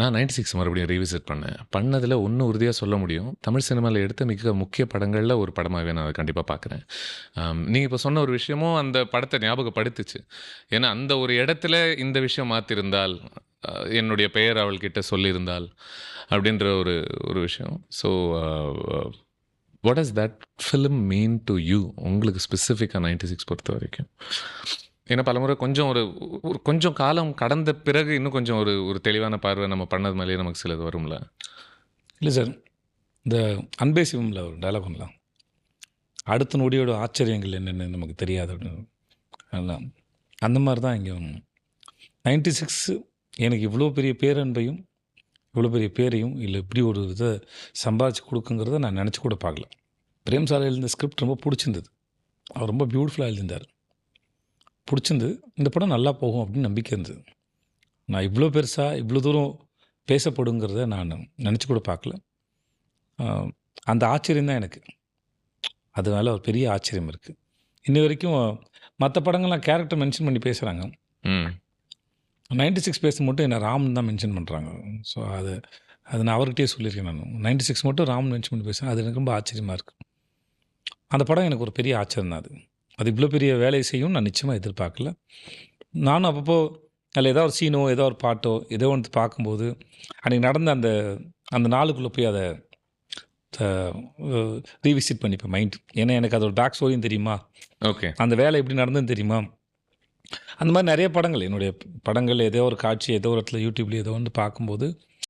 நான் 96 மறுபடியும் ரீவிசிட் பண்ணேன். பண்ணதில் ஒண்ணு உறுதியாக சொல்ல முடியும். தமிழ் சினிமாவில் எடுத்த மிக முக்கிய படங்களில் ஒரு படமாகவே நான் அதை கண்டிப்பாக பார்க்குறேன். நீங்கள் இப்போ சொன்ன ஒரு விஷயமும் அந்த படத்தை ஞாபகப்படுத்துச்சு. ஏன்னா, அந்த ஒரு இடத்துல இந்த விஷயம் மாற்றிருந்தால் என்னுடைய பெயர் அவள்கிட்ட சொல்லியிருந்தால், அப்படின்ற ஒரு ஒரு விஷயம். So what is that film mean to you? உங்களுக்கு ஸ்பெசிஃபிக்கான நைன்ட்டி சிக்ஸ் பொறுத்த வரைக்கும் ஏன்னா பலமுறை கொஞ்சம் ஒரு ஒரு கொஞ்சம் காலம் கடந்த பிறகு இன்னும் கொஞ்சம் ஒரு ஒரு தெளிவான பார்வை நம்ம பண்ணது மேலேயே நமக்கு சிலது வரும்ல. இல்லை சார். இந்த அன்பே சிவம்ல ஒரு டயலாக் பண்ணலாம். அடுத்த நொடியோட ஆச்சரியங்கள் என்னென்னு நமக்கு தெரியாது அப்படின்னு. அதெல்லாம். அந்த மாதிரி தான் இங்கே நைன்டி சிக்ஸ் எனக்கு இவ்வளோ பெரிய பேரன்பையும், இவ்வளோ பெரிய பேரையும், இல்லை இப்படி ஒரு இதை சம்பாதிச்சு கொடுக்குங்கிறத நான் நினச்சி கூட பார்க்கல. பிரேம் இருந்த ஸ்கிரிப்ட் ரொம்ப பிடிச்சிருந்தது அவர் ரொம்ப பியூட்டிஃபுல்லாக எழுதியிருந்தார். புடிச்சிருந்தது. இந்த படம் நல்லா போகும் அப்படின்னு நம்பிக்கை இருந்தது. நான் இவ்வளோ பெருசா, இவ்வளோ தூரம் பேசப்படுங்கிறத நான் நெனச்சு கூட பார்க்கல. அந்த ஆச்சரியம் தான் எனக்கு. அது மேல ஒரு பெரிய ஆச்சரியம் இருக்கு. இன்னி வரைக்கும் மத்த படங்கள்லாம் கேரக்டர் மென்ஷன் பண்ணி பேசுறாங்க. ம். 96 பேசும் மட்டும் என்ன ராம்ன்னு தான் மென்ஷன் பண்றாங்க. ஸோ அது அது நான் அவர்கிட்டயே சொல்லியிருக்கேன் நானு. 96 மட்டும் ராம்ன்னு மென்ஷன் பண்ணி பேசுறாங்க. அது எனக்கு ரொம்ப ஆச்சரியமா இருக்கு. அந்த படம் எனக்கு ஒரு பெரிய ஆச்சரியம் தான் அது. அது இவ்வளோ பெரிய வேலைய செய்யும்னு நான் நிச்சயமா எதிர்பார்க்கல. நானும் அப்பப்போ அதில ஏதாவது ஒரு சீனோ, ஏதோ ஒரு பாட்டோ, ஏதோ ஒண்ணு பார்க்கும்போது, அன்னைக்கு நடந்த அந்த அந்த நாளுக்குள்ள போய் அத ரீவிசிட் பண்ணிப்பேன் மைண்ட். ஏன்னா எனக்கு அதோட பேக் ஸ்டோரியும் தெரியுமா? ஓகே. அந்த வேலை எப்படி நடந்ததுன்னு தெரியுமா? அந்த மாரி நெறைய படங்கள் என்னுடைய படங்கள் ஏதோ ஒரு காட்சி ஏதோ ஒரு இடத்துல YouTubeல ஏதோ ஒண்ணு பார்க்கும்போது